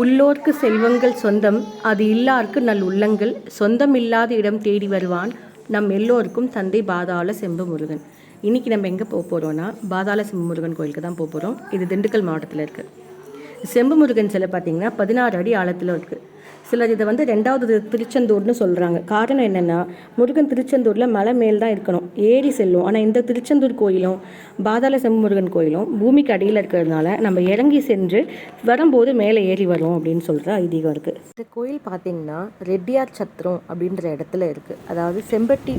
உள்ளோர்க்கு செல்வங்கள் சொந்தம் அது இல்லார்க்கு நல் உள்ளங்கள் சொந்தம் இல்லாத இடம் தேடி வருவான் நம் எல்லோருக்கும் தந்தை பாதாள செம்பு முருகன். இன்றைக்கி நம்ம எங்கே போக போகிறோன்னா பாதாள செம்பு முருகன் கோயிலுக்கு தான் போக போகிறோம் இது திண்டுக்கல் மாவட்டத்தில் இருக்குது செம்பு முருகன் சிலை பார்த்தீங்கன்னா பதினாறு அடி ஆழத்தில் இருக்குது சிலர் இதை வந்து ரெண்டாவது திருச்செந்தூர்னு சொல்கிறாங்க காரணம் என்னென்னா முருகன் திருச்செந்தூரில் மலை மேல் தான் இருக்கணும். ஏறி செல்லும். ஆனால் இந்த திருச்செந்தூர் கோயிலும் பாதாள செம்பு முருகன் கோயிலும் பூமிக்கு அடியில் இருக்கிறதுனால நம்ம இறங்கி சென்று வரும்போது மேலே ஏறி வரும் அப்படின்னு சொல்கிற ஐதீகம் இருக்குது இந்த கோயில் பார்த்தீங்கன்னா ரெட்டியார் சத்திரம் அப்படின்ற இடத்துல இருக்குது அதாவது செம்பட்டி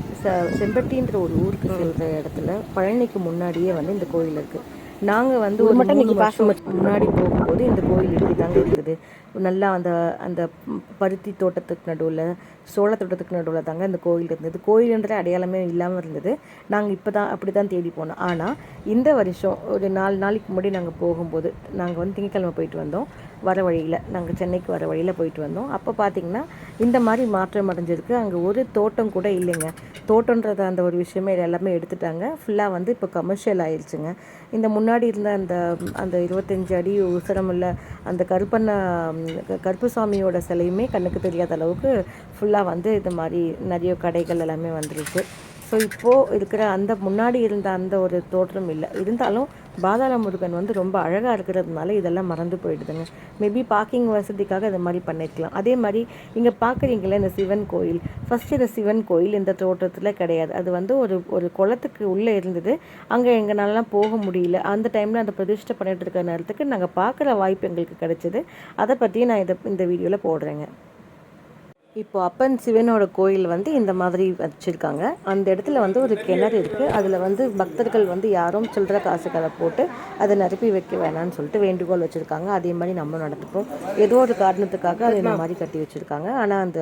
செம்பட்டின்ற ஒரு ஊருக்கு செல்கிற இடத்துல பழனிக்கு முன்னாடியே வந்து இந்த கோயில் இருக்குது நாங்கள் வந்து ஒரு வருஷம் முன்னாடி போகும்போது இந்த கோயில் இப்படி தாங்க இருக்குது. நல்லா அந்த அந்த பருத்தி தோட்டத்துக்கு நடுவில் சோழ தோட்டத்துக்கு நடுவில் தாங்க இந்த கோயில் இருந்தது. கோயிலுன்ற அடையாளமே இல்லாமல் இருந்தது. நாங்கள் இப்போ தான் அப்படி தான் தேடி போனோம். ஆனால் இந்த வருஷம் ஒரு நாலு நாளைக்கு முன்னாடி நாங்கள் போகும்போது நாங்கள் வந்து திங்கக்கிழமை போயிட்டு வந்தோம். வர வழியில் நாங்கள் சென்னைக்கு வர வழியில் போயிட்டு வந்தோம். அப்போ பார்த்தீங்கன்னா இந்த மாதிரி மாற்றம் அடைஞ்சிருக்கு. அங்கே ஒரு தோட்டம் கூட இல்லைங்க. தோட்டன்றத அந்த ஒரு விஷயமே எல்லாமே எடுத்துட்டாங்க. ஃபுல்லாக வந்து இப்போ கமர்ஷியல் ஆயிடுச்சுங்க இந்த முன்னாடி இருந்த அந்த அந்த இருபத்தஞ்சு அடி உசரமுள்ள அந்த கருப்பண்ண கருப்புசாமியோட சிலையுமே கண்ணுக்கு தெரியாத அளவுக்கு ஃபுல்லாக வந்து இது மாதிரி நிறைய கடைகள் எல்லாமே வந்துருச்சு ஸோ இப்போது இருக்கிற அந்த முன்னாடி இருந்த அந்த ஒரு தோற்றம் இல்லை. இருந்தாலும் பாதாள முருகன் வந்து ரொம்ப அழகாக இருக்கிறதுனால இதெல்லாம் மறந்து போயிடுதுங்க. மேபி பார்க்கிங் வசதிக்காக இது மாதிரி பண்ணியிருக்கலாம் அதே மாதிரி இங்கே பார்க்குறீங்களே இந்த சிவன் கோயில். ஃபஸ்ட்டு இந்த சிவன் கோயில் இந்த தோட்டத்தில் கிடையாது. அது வந்து ஒரு ஒரு குளத்துக்கு உள்ளே இருந்தது. அங்கே எங்களாலாம் போக முடியல. அந்த டைமில் அந்த பிரதிஷ்டை பண்ணிகிட்டு இருக்கிற நேரத்துக்கு நாங்கள் பார்க்குற வாய்ப்பு எங்களுக்கு கிடைச்சிது. அதை பற்றி நான் இதை இந்த வீடியோவில் போடுறேங்க. இப்போ அப்பன் சிவனோட கோயில் வந்து இந்த மாதிரி வச்சுருக்காங்க. அந்த இடத்துல வந்து ஒரு கிணறு இருக்குது அதில் வந்து பக்தர்கள் வந்து யாரும் சில்லற காசுகளை போட்டு அதை நிரப்பி வைக்க வேணாம்னு சொல்லிட்டு வேண்டுகோள் வச்சுருக்காங்க. அதே மாதிரி நம்ம நடந்துப்போம். ஏதோ ஒரு காரணத்துக்காக அது இந்த மாதிரி கட்டி வச்சுருக்காங்க. ஆனால் அந்த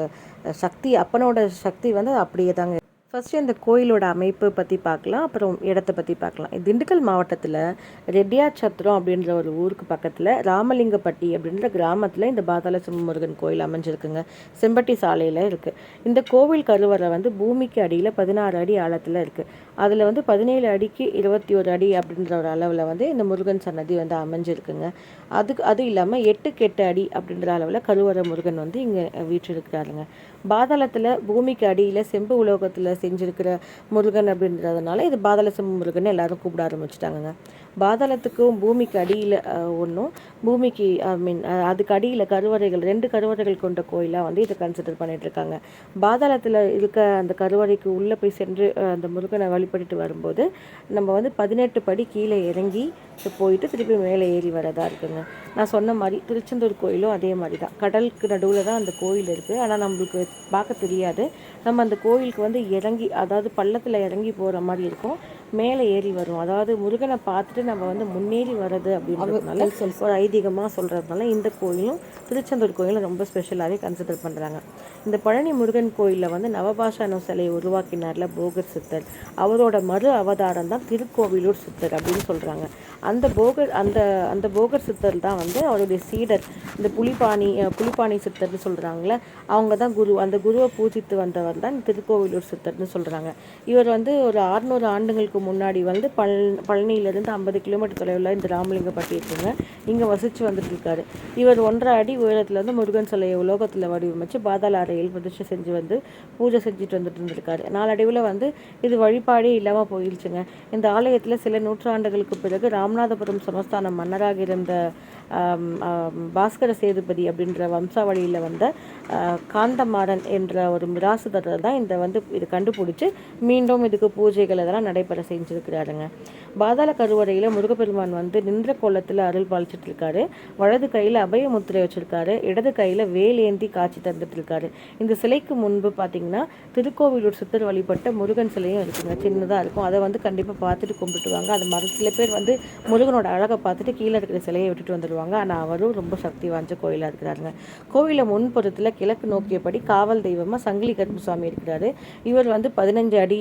சக்தி அப்பனோட சக்தி வந்து அப்படியே தாங்க ஃபஸ்ட்டு இந்த கோயிலோட அமைப்பு பற்றி பார்க்கலாம். அப்புறம் இடத்த பற்றி பார்க்கலாம். திண்டுக்கல் மாவட்டத்தில் ரெட்டியார் சத்திரம் அப்படின்ற ஒரு ஊருக்கு பக்கத்தில் ராமலிங்கப்பட்டி அப்படின்ற கிராமத்தில் இந்த பாதாள சிம்மமுருகன் கோயில் அமைஞ்சிருக்குங்க. செம்பட்டி சாலையில் இருக்குது இந்த கோவில் கருவறை வந்து பூமிக்கு அடியில் பதினாறு அடி ஆழத்தில் இருக்குது அதில் வந்து பதினேழு அடிக்கு இருபத்தி ஒரு அடி அப்படின்ற ஒரு அளவில் வந்து இந்த முருகன் சன்னதி வந்து அமைஞ்சிருக்குங்க. அதுக்கு அது இல்லாமல் எட்டுக்கு எட்டு அடி அப்படின்ற அளவில் கருவறை முருகன் வந்து இங்கே வீற்றிருக்கிறாருங்க. பாதாளத்தில் பூமிக்கு அடியில் செம்பு உலோகத்தில் செஞ்சிருக்கிற முருகன் அப்படின்றதுனால இது பாதாள செம்பு முருகன் எல்லாரும் கூப்பிட ஆரம்பிச்சிட்டாங்க பாதாளத்துக்கும் பூமிக்கு அடியில் ஒன்றும் பூமிக்கு ஐ மீன் அதுக்கு அடியில் கருவறைகள் ரெண்டு கருவறைகள் கொண்ட கோயிலாக வந்து இதை கன்சிடர் பண்ணிகிட்ருக்காங்க பாதாளத்தில் இருக்க அந்த கருவறைக்கு உள்ளே போய் சென்று அந்த முருகனை வழிபட்டுட்டு வரும்போது நம்ம வந்து பதினெட்டு படி கீழே இறங்கி போயிட்டு திருப்பி மேலே ஏறி வரதா இருக்குங்க. நான் சொன்ன மாதிரி திருச்செந்தூர் கோயிலும் அதே மாதிரி தான். கடலுக்கு நடுவில் தான் அந்த கோயில் இருக்குது ஆனால் நம்மளுக்கு பார்க்க தெரியாது. நம்ம அந்த கோயிலுக்கு வந்து இறங்கி அதாவது பள்ளத்தில் இறங்கி போகிற மாதிரி இருக்கும். மேலே ஏறி வரும். அதாவது முருகனை பார்த்துட்டு நம்ம வந்து முன்னேறி வர்றது அப்படின்றதுனால ஒரு ஐதீகமாக சொல்கிறதுனால இந்த கோயிலும் திருச்செந்தூர் கோயிலும் ரொம்ப ஸ்பெஷலாகவே கன்சிடர் பண்ணுறாங்க இந்த பழனி முருகன் கோயிலில் வந்து நவபாஷான சிலையை உருவாக்கினார்ல போகர் சித்தர். அவரோட மறு அவதாரம் தான் திருக்கோவிலூர் சித்தர் அப்படின்னு சொல்கிறாங்க அந்த போகர் அந்த அந்த போகர் சித்தர் தான் வந்து அவருடைய சீடர். இந்த புலிபாணி புலிபாணி சித்தர்னு சொல்கிறாங்களே அவங்க தான் குரு அந்த குருவை பூஜித்து வந்தவர். தான் திருக்கோவிலூர் சித்தர்னு சொல்கிறாங்க இவர் வந்து ஒரு அறுநூறு ஆண்டுகளுக்கு முன்னாடி வந்து பழ பழனியிலேருந்து ஐம்பது கிலோமீட்டர் தொலைவில் இந்த ராமலிங்கப்பட்டி இருக்குங்க இங்கே வசித்து வந்துட்டு இருக்காரு இவர் ஒன்றரை அடி உயரத்தில் வந்து முருகன் சிலையை உலோகத்தில் வடிவமைச்சு பாதாள அறையில் பிரதிஷ்டை செஞ்சு வந்து பூஜை செஞ்சுட்டு வந்துட்டு இருந்திருக்காரு. நாளடைவில் வந்து இது வழிபாடே இல்லாமல் போயிடுச்சுங்க இந்த ஆலயத்தில் சில நூற்றாண்டுகளுக்கு பிறகு ராமநாதபுரம் சமஸ்தானம் மன்னராக இருந்த பாஸ்கர சேதுபதி அப்படின்ற வம்சாவளியில் வந்த காந்தமாறன் என்ற ஒரு மிராசுதர் தான் இந்த வந்து இது கண்டுபிடிச்சி மீண்டும் இதுக்கு பூஜைகள் இதெல்லாம் நடைபெற செஞ்சுருக்கிறாருங்க. பாதாள கருவறையில் முருகப்பெருமான் வந்து நின்ற கோலத்தில் அருள் பாலிச்சிட்டு இருக்காரு வலது கையில் அபய முத்திரை வச்சிருக்காரு. இடது கையில் வேலேந்தி காட்சி தந்துட்டு இருக்காரு இந்த சிலைக்கு முன்பு பார்த்தீங்கன்னா திருக்கோவிலூர் சித்தர் வழிபட்ட முருகன் சிலையும் இருக்குங்க. சின்னதாக இருக்கும். அதை வந்து கண்டிப்பாக பார்த்துட்டு கும்பிட்டுவாங்க. அது மறு சில பேர் வந்து முருகனோட அழகை பார்த்துட்டு கீழே இருக்கிற சிலையை விட்டுட்டு வந்துடுவாங்க ஆனால் அவரும் ரொம்ப சக்தி வாய்ந்த கோயிலாக இருக்கிறாருங்க. கோவிலை முன்புறத்தில் கிழக்கு நோக்கியபடி காவல் தெய்வமாக சங்கிலி கருப்புசாமி இருக்கிறாரு. இவர் வந்து பதினஞ்சு அடி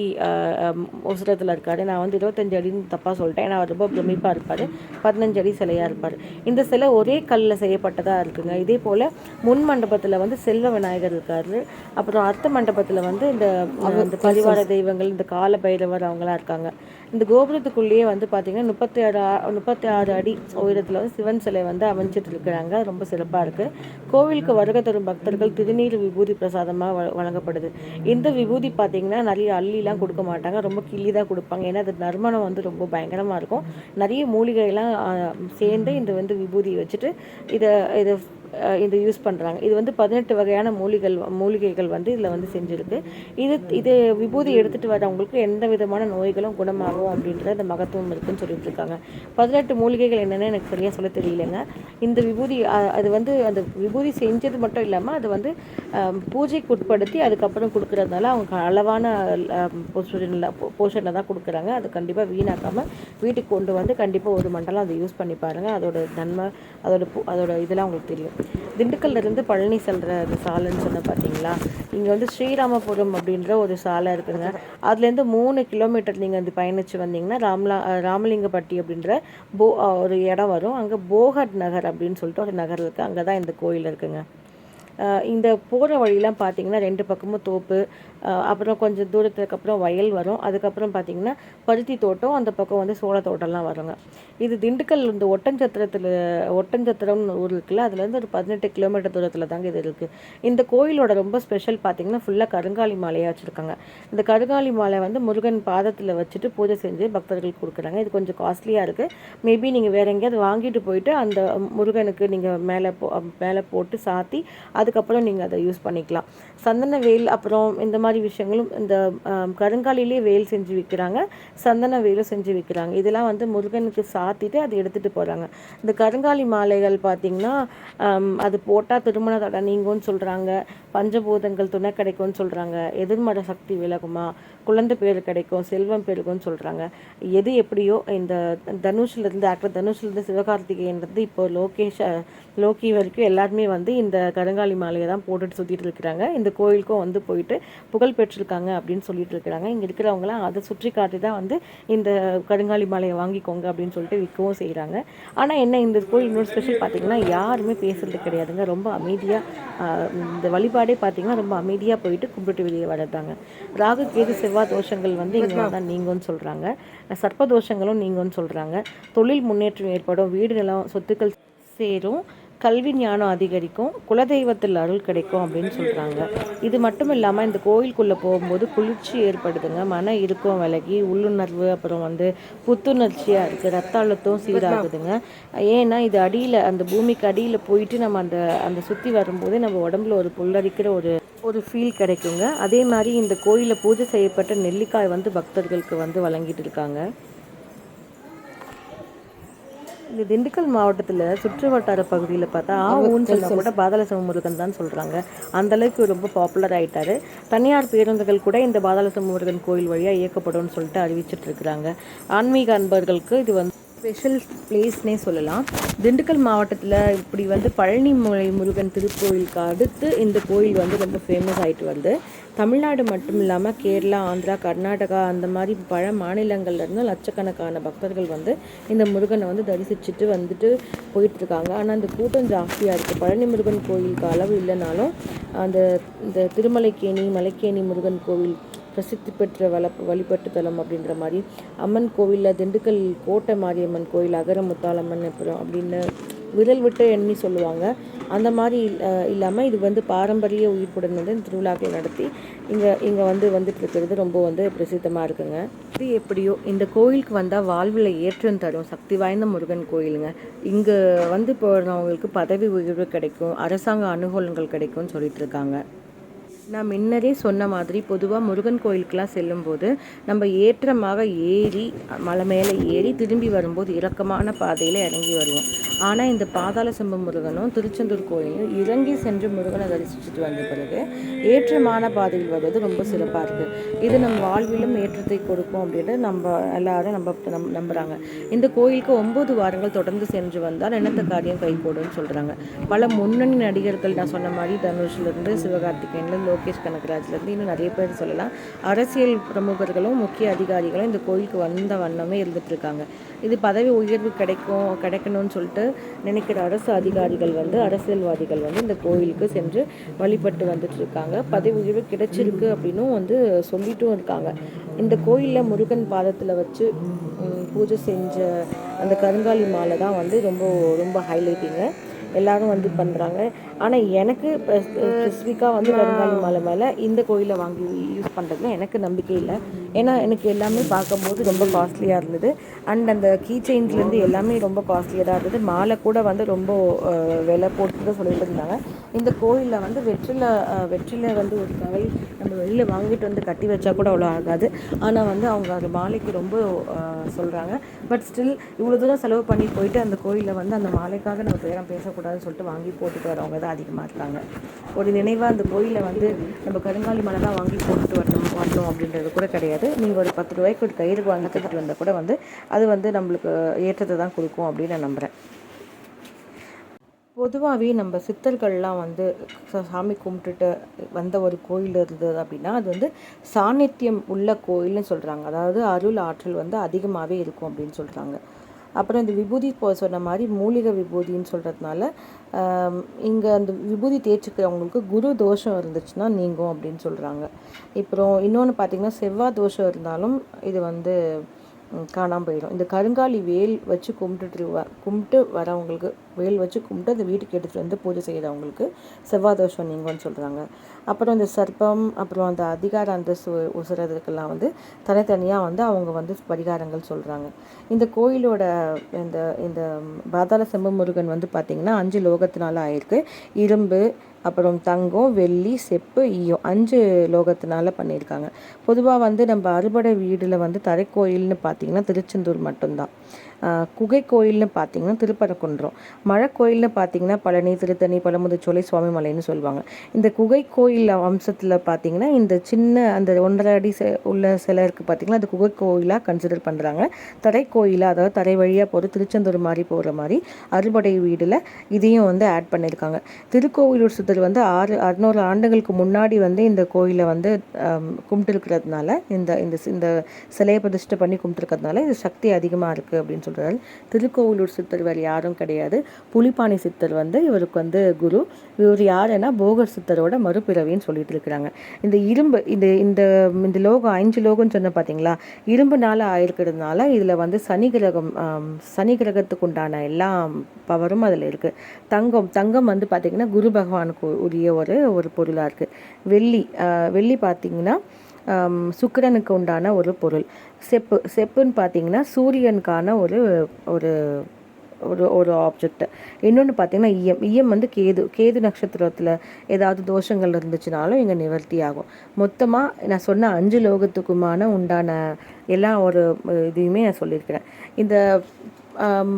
உசரத்தில் இருக்காரு. நான் வந்து இருபத்தஞ்சு அடின்னு தப்பாக சொல்லிட்டேன். ஏன்னா அவர் ரொம்ப பிரமிப்பாக இருப்பார். பதினஞ்சு அடி சிலையாக இருப்பார். இந்த சிலை ஒரே கல்லில் செய்யப்பட்டதாக இருக்குங்க. இதே போல் முன் மண்டபத்தில் வந்து செல்வ விநாயகர் இருக்காரு. அப்புறம் அர்த்த மண்டபத்தில் வந்து இந்த இந்த பரிவார தெய்வங்கள் இந்த கால பைரவர் அவங்களாம் இருக்காங்க. இந்த கோபுரத்துக்குள்ளேயே வந்து பார்த்திங்கன்னா முப்பத்தி ஆறு ஆ- முப்பத்தி ஆறு அடி உயரத்தில் வந்து சிவன் சிலை வந்து அமைஞ்சிட்டு இருக்கிறாங்க ரொம்ப சிறப்பாக இருக்குது கோவிலுக்கு வருகை தரும் பக்தர்கள் திருநீர் விபூதி பிரசாதமாக வ வழங்கப்படுது. இந்த விபூதி பார்த்திங்கன்னா நிறைய அள்ளிலாம் கொடுக்க மாட்டாங்க. ரொம்ப கிள்ளி தான் கொடுப்பாங்க. ஏன்னா அது நறுமணம் வந்து ரொம்ப பயங்கரமாக இருக்கும். நிறைய மூலிகைலாம் சேர்ந்து இந்த வந்து விபூதி வச்சுட்டு இதை இதை இது யூஸ் பண்ணுறாங்க இது வந்து பதினெட்டு வகையான மூலிகள் மூலிகைகள் வந்து இதில் வந்து செஞ்சுருக்கு. இது இது விபூதி எடுத்துகிட்டு வரவங்களுக்கு எந்த விதமான நோய்களும் குணமாகும் அப்படின்ற அந்த மகத்துவம் இருக்குன்னு சொல்லிட்டு இருக்காங்க. பதினெட்டு மூலிகைகள் என்னென்னு எனக்கு சரியாக சொல்ல தெரியலங்க. இந்த விபூதி அது வந்து அந்த விபூதி செஞ்சது மட்டும் இல்லாமல் அது வந்து பூஜைக்கு உட்படுத்தி அதுக்கப்புறம் கொடுக்குறதுனால அவங்க அளவான போர்ஷனில் போர்ஷனில் தான் கொடுக்குறாங்க. அது கண்டிப்பாக வீணாக்காமல் வீட்டுக்கு கொண்டு வந்து கண்டிப்பாக ஒரு மண்டலம் அதை யூஸ் பண்ணி பாருங்கள் அதோட நன்மை அதோட பு- அதோட இதெல்லாம் உங்களுக்கு தெரியும். திண்டுக்கல்ல இருந்து பழனி செல்கிற அந்த சாலைன்னு சொன்ன பார்த்தீங்களா இங்கே வந்து ஸ்ரீராமபுரம் அப்படின்ற ஒரு சாலை இருக்குங்க அதுலேருந்து மூணு கிலோமீட்டர் நீங்கள் வந்து பயணித்து வந்தீங்கன்னா ராமலா ராமலிங்கப்பட்டி அப்படின்ற போ ஒரு இடம் வரும். அங்கே போகட் நகர் அப்படின்னு சொல்லிட்டு ஒரு நகர் இருக்குது அங்கே தான் இந்த கோயில் இருக்குங்க. இந்த போகிற வழியெலாம் பார்த்தீங்கன்னா ரெண்டு பக்கமும் தோப்பு அப்புறம் கொஞ்சம் தூரத்துக்கு அப்புறம் வயல் வரும். அதுக்கப்புறம் பார்த்தீங்கன்னா பருத்தி தோட்டம் அந்த பக்கம் வந்து சோள தோட்டம்லாம் வருங்க. இது திண்டுக்கல் இந்த ஒட்டஞ்சத்திரத்தில் ஒட்டஞ்சத்திரம்னு ஊர் இருக்குல்ல அதுலேருந்து ஒரு பதினெட்டு கிலோமீட்டர் தூரத்தில் தாங்க இது இருக்குது இந்த கோயிலோட ரொம்ப ஸ்பெஷல் பார்த்தீங்கன்னா ஃபுல்லாக கருங்காலி மாலையாக வச்சுருக்காங்க. இந்த கருங்காலி மாலை வந்து முருகன் பாதத்தில் வச்சுட்டு பூஜை செஞ்சு பக்தர்களுக்கு கொடுக்குறாங்க. இது கொஞ்சம் காஸ்ட்லியாக இருக்குது மேபி நீங்கள் வேற எங்கேயாவது வாங்கிட்டு போயிட்டு அந்த முருகனுக்கு நீங்கள் மேலே போ மேலே போட்டு சாத்தி அதுக்கப்புறம் நீங்கள் அதை யூஸ் பண்ணிக்கலாம். சந்தன வேல் அப்புறம் இந்த மாதிரி விஷயங்களும் இந்த கருங்காலிலேயே கருங்காலிலே வேல் செஞ்சு விற்கிறாங்க சந்தன வேலும் செஞ்சு விற்கிறாங்க இதெல்லாம் வந்து முருகனுக்கு சாத்திட்டு அதை எடுத்துகிட்டு போகிறாங்க இந்த கருங்காலி மாலைகள் பார்த்திங்கன்னா அது போட்டால் திருமண தடை நீங்கும்னு சொல்கிறாங்க பஞ்சபூதங்கள் துணை கிடைக்கும்னு சொல்கிறாங்க எதிர்மறை சக்தி விலகுமா? குழந்தை பேர் கிடைக்கும் செல்வம் பெருகும்னு சொல்கிறாங்க எது எப்படியோ இந்த தனுஷ்லேருந்து ஆக்டர் தனுஷ்லேருந்து சிவகார்த்திகேயன்றது இப்போ லோகேஷ் லோக்கி வரைக்கும் எல்லாருமே வந்து இந்த கருங்காலி மாலையை தான் போட்டுட்டு சுற்றிட்டு இருக்கிறாங்க. இந்த கோயிலுக்கும் வந்து போயிட்டு புகழ் பெற்றிருக்காங்க அப்படின்னு சொல்லிட்டு இருக்கிறாங்க. இங்கே இருக்கிறவங்களாம் அதை சுற்றி காட்டி தான் வந்து இந்த கருங்காலி மாலையை வாங்கிக்கோங்க அப்படின்னு சொல்லிட்டு விற்கவும் செய்கிறாங்க ஆனால் என்ன இந்த கோயில் இன்னொரு ஸ்பெஷல் பார்த்தீங்கன்னா யாருமே பேசுறது கிடையாதுங்க. ரொம்ப அமைதியாக இந்த வழிபாடே பார்த்தீங்கன்னா ரொம்ப அமைதியாக போயிட்டு கும்பிட்டு வெளியே வரதாங்க ராகு கேது செவ்வாய் தோஷங்கள் வந்து இங்கே தான் நீங்கும்னு சொல்கிறாங்க சர்ப்ப தோஷங்களும் நீங்கும்னு சொல்கிறாங்க தொழில் முன்னேற்றம் ஏற்படும். வீடு நிலம் சொத்துக்கள் சேரும். கல்வி ஞானம் அதிகரிக்கும். குலதெய்வத்தில் அருள் கிடைக்கும் அப்படின்னு சொல்கிறாங்க இது மட்டும் இல்லாமல் இந்த கோயிலுக்குள்ளே போகும்போது குளிர்ச்சி ஏற்படுதுங்க. மன இறுக்கம் விலகி உள்ளுணர்வு அப்புறம் வந்து புத்துணர்ச்சியாக இருக்குது ரத்த அழுத்தம் சீராகுதுங்க. ஏன்னா இது அடியில் அந்த பூமிக்கு அடியில் போயிட்டு நம்ம அந்த அந்த சுற்றி வரும்போது நம்ம உடம்புல ஒரு புல்லரிக்கிற ஒரு ஒரு ஃபீல் கிடைக்குங்க. அதே மாதிரி இந்த கோயிலில் பூஜை செய்யப்பட்ட நெல்லிக்காய் வந்து பக்தர்களுக்கு வந்து வழங்கிட்டு இருக்காங்க. இந்த திண்டுக்கல் மாவட்டத்தில் சுற்று வட்டார பகுதியில் பார்த்தா ஆவுன்னு சொன்னா கூட பாதாள முருகன் தான் சொல்கிறாங்க அந்த அளவுக்கு ரொம்ப பாப்புலர் ஆயிட்டாரு. தனியார் பேருந்துகள் கூட இந்த பாதாள முருகன் கோயில் வழியாக இயக்கப்படும்னு சொல்லிட்டு அறிவிச்சிட்டு இருக்கிறாங்க. ஆன்மீக அன்பர்களுக்கு இது வந்து ஸ்பெஷல் பிளேஸ்னே சொல்லலாம். திண்டுக்கல் மாவட்டத்தில் இப்படி வந்து பழனிமலை முருகன் திருக்கோயிலுக்கு அடுத்து இந்த கோயில் வந்து ரொம்ப ஃபேமஸ் ஆகிட்டு வருது. தமிழ்நாடு மட்டும் இல்லாமல் கேரளா ஆந்திரா கர்நாடகா அந்த மாதிரி பல மாநிலங்கள்லேருந்து லட்சக்கணக்கான பக்தர்கள் வந்து இந்த முருகனை வந்து தரிசிச்சுட்டு வந்துட்டு போயிட்டுருக்காங்க. ஆனால் அந்த கூட்டம் ஜாஸ்தியாக இருக்குது பழனி முருகன் கோயிலுக்கு அளவு இல்லைனாலும் அந்த இந்த திருமலைக்கேணி மலைக்கேணி முருகன் கோவில் பிரசித்தி பெற்ற வள வழிபட்டு தலம் அப்படின்ற மாதிரி அம்மன் கோவிலில் திண்டுக்கல் கோட்டை மாரியம்மன் கோயில் அகர முத்தாலம்மன் அப்புறம் அப்படின்னு விரல் விட்டு எண்ணி சொல்லுவாங்க. அந்த மாதிரி இல்லாமல் இது வந்து பாரம்பரிய உயிர்ப்புடன் வந்து இந்த திருவிழாக்கள் நடத்தி இங்கே இங்கே வந்து வந்துட்டு இருக்கிறது ரொம்ப வந்து பிரசித்தமாக இருக்குங்க. இது எப்படியோ இந்த கோயிலுக்கு வந்தால் வாழ்வில் ஏற்றம் தரும். சக்தி வாய்ந்த முருகன் கோயிலுங்க. இங்கே வந்து போகிறவங்களுக்கு பதவி உயர்வு கிடைக்கும். அரசாங்க அனுகூலங்கள் கிடைக்கும்னு சொல்லிட்டு இருக்காங்க நான் முன்னரே சொன்ன மாதிரி பொதுவாக முருகன் கோயிலுக்கெலாம் செல்லும்போது நம்ம ஏற்றமாக ஏறி மலை மேலே ஏறி திரும்பி வரும்போது இறக்கமான பாதையில் இறங்கி வருவோம். ஆனால் இந்த பாதாள சம்ப முருகனும் திருச்செந்தூர் கோயிலும் இறங்கி சென்று முருகனை தரிசிச்சுட்டு வந்த பிறகு ஏற்றமான பாதையில் வருவது ரொம்ப சிறப்பாக இருக்குது இது நம் வாழ்விலும் ஏற்றத்தை கொடுக்கும் அப்படின்னு நம்ம எல்லாரும் நம்ம நம் நம்புகிறாங்க இந்த கோயிலுக்கு ஒம்பது வாரங்கள் தொடர்ந்து சென்று வந்தால் நினைத்த காரியம் கைகூடும்னு சொல்கிறாங்க பல முன்னணி நடிகர்கள் நான் சொன்ன மாதிரி தனுஷ்லேருந்து சிவகார்த்திகேயன்லேருந்து லோகேஷ் கனகராஜ்லேருந்து இன்னும் நிறைய பேர் சொல்லலாம். அரசியல் பிரமுகர்களும் முக்கிய அதிகாரிகளும் இந்த கோயிலுக்கு வந்த வண்ணமே இருந்துகிட்ருக்காங்க இது பதவி உயர்வு கிடைக்கும் கிடைக்கணும்னு சொல்லிட்டு நினைக்கிற அரசு அதிகாரிகள் வந்து அரசியல்வாதிகள் வந்து இந்த கோயிலுக்கு சென்று வழிபட்டு வந்துட்டுருக்காங்க. பதவி உயர்வு கிடைச்சிருக்கு அப்படின்னும் வந்து சொல்லிட்டும் இருக்காங்க. இந்த கோயிலில் முருகன் பாதத்தில் வச்சு பூஜை செஞ்ச அந்த கருங்காலி மாலை தான் வந்து ரொம்ப ரொம்ப ஹைலைட்டிங்க எல்லாரும் வந்து பண்ணுறாங்க ஆனால் எனக்கு ஸ்பெசிஃபிக்காக வந்து கருங்காலி மாலை மேலே இந்த கோயிலை வாங்கி யூஸ் பண்ணுறதுல எனக்கு நம்பிக்கை இல்லை. ஏன்னா எனக்கு எல்லாமே பார்க்கும்போது ரொம்ப காஸ்ட்லியாக இருந்தது. அண்ட் அந்த கீ செயின்ஸ்லேருந்து எல்லாமே ரொம்ப காஸ்ட்லியாக தான் இருந்தது. மாலை கூட வந்து ரொம்ப விலை போட்டு தான் சொல்லிட்டு இருந்தாங்க இந்த கோயிலில் வந்து வெற்றில வெற்றில வந்து ஒரு கவை நம்ம வெளியில் வாங்கிட்டு வந்து கட்டி வச்சா கூட அவ்வளோ ஆகாது. ஆனால் வந்து அவங்க அது மாலைக்கு ரொம்ப சொல்கிறாங்க பட் ஸ்டில் இவ்வளோ தூரம் செலவு பண்ணி போயிட்டு அந்த கோயிலில் வந்து அந்த மாலைக்காக நம்ம பேரம் பேசக்கூடாதுன்னு சொல்லிட்டு வாங்கி போட்டுட்டு வரவங்க தான் அதிகமாக இருக்காங்க. ஒரு நினைவாக அந்த கோயிலில் வந்து நம்ம கருங்காலி மலை தான் வாங்கி போட்டுட்டு வரணும் வரணும் அப்படின்றது கூட கிடையாது. நீங்கள் ஒரு பத்து ரூபாய்க்கு ஒரு கயிறு வாங்கி கட்டிட்டு வந்தால் கூட வந்து அது வந்து நம்மளுக்கு ஏற்றத்தை தான் கொடுக்கும் அப்படின்னு நான் நம்புகிறேன் பொதுவாகவே நம்ம சித்தர்கள்லாம் வந்து சாமி கும்பிட்டுட்டு வந்த ஒரு கோயில் இருந்தது அப்படின்னா அது வந்து சாநித்தியம் உள்ள கோயில்னு சொல்கிறாங்க அதாவது அருள் ஆற்றல் வந்து அதிகமாகவே இருக்கும் அப்படின்னு சொல்கிறாங்க அப்புறம் இந்த விபூதி இப்போ சொன்ன மாதிரி மூலிகை விபூதின்னு சொல்கிறதுனால இங்கே அந்த விபூதி தேய்ச்சிக்கிறவங்களுக்கு குரு தோஷம் இருந்துச்சுன்னா நீங்கும் அப்படின்னு சொல்கிறாங்க அப்புறம் இன்னொன்று பார்த்தீங்கன்னா செவ்வாய் தோஷம் இருந்தாலும் இது வந்து காணாமல் போயிடும் இந்த கருங்காலி வேல் வச்சு கும்பிட்டுட்டு வ கும்பிட்டு வரவங்களுக்கு வேல் வச்சு கும்பிட்டு அந்த வீட்டுக்கு எடுத்துகிட்டு வந்து பூஜை செய்கிறவங்களுக்கு செவ்வாய் தோஷம் நீங்கும்னு சொல்கிறாங்க அப்புறம் இந்த சர்ப்பம் அப்புறம் அந்த அதிகார அந்தஸ்து உசுறதுக்கெல்லாம் வந்து தனித்தனியாக வந்து அவங்க வந்து பரிகாரங்கள் சொல்கிறாங்க இந்த கோயிலோட இந்த இந்த பாதாள செம்பு முருகன் வந்து பார்த்திங்கன்னா அஞ்சு லோகத்தினால ஆயிருக்கு. இரும்பு அப்புறம் தங்கம் வெள்ளி செப்பு ஈயம் அஞ்சு லோகத்தினால பண்ணியிருக்காங்க. பொதுவாக வந்து நம்ம அறுபடை வீடில் வந்து தரைக்கோயில்னு பார்த்தீங்கன்னா திருச்செந்தூர் மட்டும்தான். குகை கோயில்னு பார்த்தீங்கன்னா திருப்பரங்குன்றம். மழை கோயில்னு பார்த்தீங்கன்னா பழனி திருத்தணி பழமுதிர்ச்சோலை சுவாமிமலைன்னு சொல்லுவாங்க. இந்த குகை கோயில் வம்சத்தில் பார்த்தீங்கன்னா இந்த சின்ன அந்த ஒன்றரை அடி செ- உள்ள சிலை இருக்குது பார்த்தீங்கன்னா அது குகை கோயிலாக கன்சிடர் பண்ணுறாங்க தரை கோயிலாக அதாவது தரை வழியாக போகிற திருச்செந்தூர் மாதிரி போகிற மாதிரி அறுபடை வீடில் இதையும் வந்து ஆட் பண்ணியிருக்காங்க திருக்கோவிலூர் சித்தர் வந்து ஆறு அறுநூறு ஆண்டுகளுக்கு முன்னாடி வந்து இந்த கோயிலை வந்து கும்பிட்டுருக்கிறதுனால இந்த இந்த இந்த சிலையை பிரதிஷ்டை பண்ணி கும்பிட்டுருக்கிறதுனால இது சக்தி அதிகமாக இருக்குது அப்படின்னு சொல்கிறாரு திருக்கோவிலூர் சித்தர் வேறு யாரும் கிடையாது. புலிப்பாணி சித்தர் வந்து இவருக்கு வந்து குரு. இவர் யாருன்னா போகர் சித்தரோட மறுபிறவின்னு சொல்லிட்டு இருக்கிறாங்க. இந்த இரும்பு இந்த இந்த இந்த லோகம் அஞ்சு லோகம்னு சொன்ன பார்த்தீங்களா இரும்புனால ஆயிருக்கிறதுனால இதில் வந்து சனி கிரகம் சனி கிரகத்துக்கு உண்டான எல்லா பவரும் அதில் இருக்குது தங்கம் தங்கம் வந்து பார்த்திங்கன்னா குரு பகவானுக்கு உரிய ஒரு ஒரு பொருளாக இருக்குது வெள்ளி வெள்ளி பார்த்திங்கன்னா சுக்கிரனுக்கு உண்டான ஒரு பொருள். செப்பு செப்புன்னு பார்த்தீங்கன்னா சூரியனுக்கான ஒரு ஒரு ஒரு ஒரு ஆப்ஜெக்ட் இன்னொன்று பார்த்தீங்கன்னா ஈயம் ஈயம் வந்து கேது கேது நட்சத்திரத்தில் ஏதாவது தோஷங்கள் இருந்துச்சுனாலும் இங்கே நிவர்த்தி ஆகும். மொத்தமாக நான் சொன்ன அஞ்சு லோகத்துக்குமான உண்டான எல்லா ஒரு இதையுமே நான் சொல்லியிருக்கிறேன். இந்த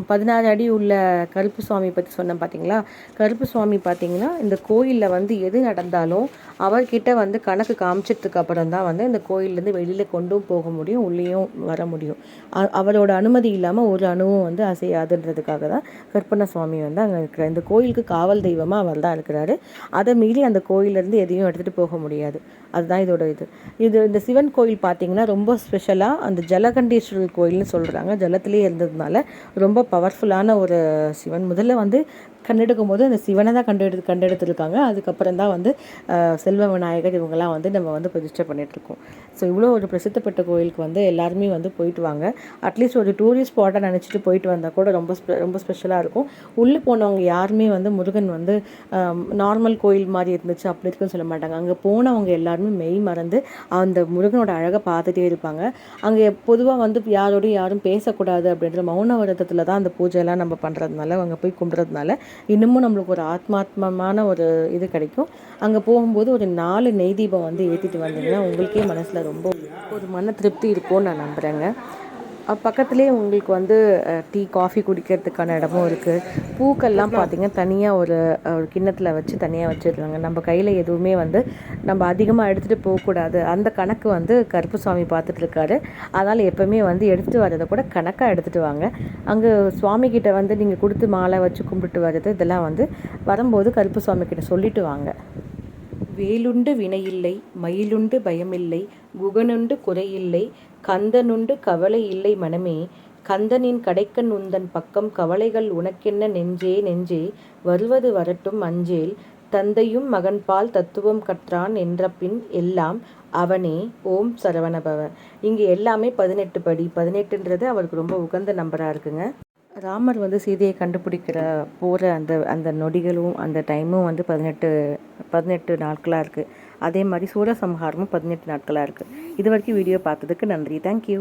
பதினாறு அடி உள்ள கருப்பு சுவாமி பற்றி சொன்னேன் பார்த்தீங்களா கருப்பு சுவாமி பார்த்தீங்கன்னா இந்த கோயிலில் வந்து எது நடந்தாலும் அவர்கிட்ட வந்து கணக்கு காமிச்சதுக்கு அப்புறம் தான் வந்து இந்த கோயிலேருந்து வெளியில் கொண்டும் போக முடியும் உள்ளேயும் வர முடியும். அ- அவரோட அனுமதி இல்லாமல் ஒரு அணுவும் வந்து அசையாதுன்றதுக்காக தான் கற்பனை சுவாமி வந்து அங்கே இருக்கிறார். இந்த கோயிலுக்கு காவல் தெய்வமாக அவர் தான் இருக்கிறாரு. அதை மீறி அந்த கோயிலேருந்து எதையும் எடுத்துகிட்டு போக முடியாது. அதுதான் இதோட இது. இது இந்த சிவன் கோயில் பார்த்தீங்கன்னா ரொம்ப ஸ்பெஷலாக அந்த ஜலகண்டேஸ்வரர் கோயில்னு சொல்கிறாங்க ஜலத்திலே இருந்ததுனால ரொம்ப பவர்ஃபுல்லான ஒரு சிவன். முதல்ல வந்து கண்டெடுக்கும் போது அந்த சிவனை தான் கண்டெடுத்து கண்டெடுத்துருக்காங்க. அதுக்கப்புறம் தான் வந்து செல்வ விநாயகர் இவங்கெல்லாம் வந்து நம்ம வந்து பிரதிஷ்டை பண்ணிகிட்ருக்கோம் இருக்கோம் ஸோ இவ்வளோ ஒரு பிரசித்தப்பட்ட கோயிலுக்கு வந்து எல்லாருமே வந்து போயிட்டு வாங்க. அட்லீஸ்ட் ஒரு டூரிஸ்ட் ஸ்பாட்டாக நினச்சிட்டு போயிட்டு வந்தால் கூட ரொம்ப ஸ்பெ ரொம்ப ஸ்பெஷலாக இருக்கும். உள்ளே போனவங்க யாருமே வந்து முருகன் வந்து நார்மல் கோயில் மாதிரி இருந்துச்சு அப்படி இருக்குன்னு சொல்ல மாட்டாங்க. அங்கே போனவங்க எல்லாருமே மெய் மறந்து அந்த முருகனோட அழகை பார்த்துட்டே இருப்பாங்க. அங்கே பொதுவாக வந்து யாரோடையும் யாரும் பேசக்கூடாது அப்படின்ற மௌன விரதத்தில் தான் அந்த பூஜையெல்லாம் நம்ம பண்ணுறதுனால அங்கே போய் கும்பிட்றதுனால இன்னமும் நம்மளுக்கு ஒரு ஆத்மாத்மமான ஒரு இது கிடைக்கும். அங்கே போகும்போது ஒரு நாலு நெய் தீபம் வந்து ஏற்றிட்டு வந்தீங்கன்னா உங்களுக்கே மனசில் ரொம்ப ஒரு மன திருப்தி இருக்கும்னு நான் நம்புகிறேங்க பக்கத்துலேயே உங்களுக்கு வந்து டீ காஃபி குடிக்கிறதுக்கான இடமும் இருக்குது பூக்கள்லாம் பார்த்தீங்கன்னா தனியாக ஒரு ஒரு கிண்ணத்தில் வச்சு தனியாக வச்சுருக்காங்க நம்ம கையில் எதுவுமே வந்து நம்ம அதிகமாக எடுத்துகிட்டு போகக்கூடாது. அந்த கணக்கு வந்து கருப்புசாமி பார்த்துட்டு இருக்காரு அதனால் எப்போவுமே வந்து எடுத்துகிட்டு வர்றதை கூட கணக்காக எடுத்துகிட்டு வாங்க. அங்கே சுவாமி கிட்ட வந்து நீங்கள் கொடுத்து மாலை வச்சு கும்பிட்டு வர்றது இதெல்லாம் வந்து வரும்போது கருப்பு சுவாமி கிட்ட சொல்லிட்டு வாங்க. வேலுண்டு வினையில்லை மயிலுண்டு பயமில்லை குகனுண்டு குறையில்லை கந்தனுண்டு கவலை இல்லை மனமே. கந்தனின் கடைக்கண் உந்தன் பக்கம் கவலைகள் உனக்கென்ன நெஞ்சே? நெஞ்சே வருவது வரட்டும் அஞ்சேல். தந்தையும் மகன்பால் தத்துவம் கற்றான் என்ற பின் எல்லாம் அவனே. ஓம் சரவணபவ. இங்கே எல்லாமே பதினெட்டு படி. பதினெட்டுன்றது அவருக்கு ரொம்ப உகந்த நம்பராக இருக்குங்க. ராமர் வந்து சீதையை கண்டுபிடிக்கிற போகிற அந்த அந்த நொடிகளும் அந்த டைமும் வந்து பதினெட்டு பதினெட்டு நாட்களாக இருக்குது அதே மாதிரி சூரசம்ஹாரமும் பதினெட்டு நாட்களாக இருக்குது. இது வரைக்கும் வீடியோ பார்த்ததுக்கு நன்றி. தேங்க்யூ